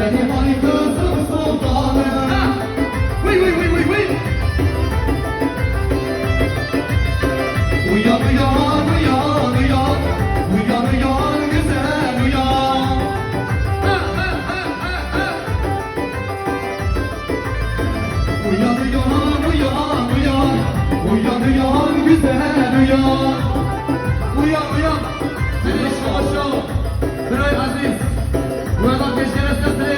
Benim hani kızım sultanı. Ah! Vıy vıy vıy vıy vıy! Uyan uyan uyan uyan. Uyan uyan güzel uyan. Ah, ah, uyan uyan uyan uyan. Uyan uyan güzel uyan. Uyan uyan. Tülay Aziz, Murat Ateşler Esnafı,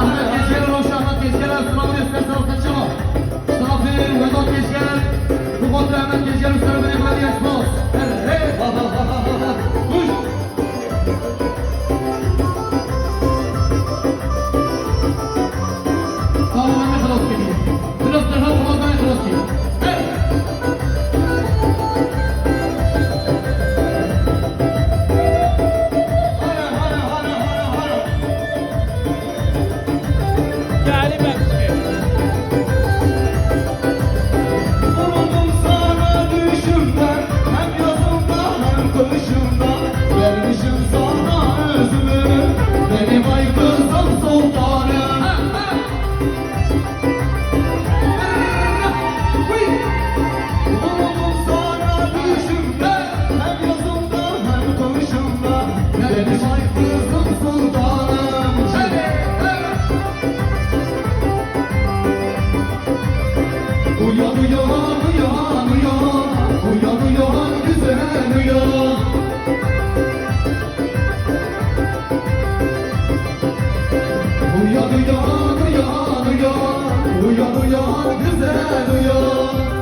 Ahmet Keşker, Roş Ahmet Keşker, Sıramın Esnafı, Saçıma, Safi, Murat Keşker, bu konuda Ahmet Keşker, Üstelik Ekmeni Yaşmaz. Hey, ha ha ha ha ha ha. Kuş! Sağ olun, ne kadar hem kışımda Vermişim sana özümü. Benim ay kızım sultanım Vuruldum sana düşümden Hem yazımda hem kışımda Benim ay kızım sultanım uyan uyan Uyan uyan güzel uyan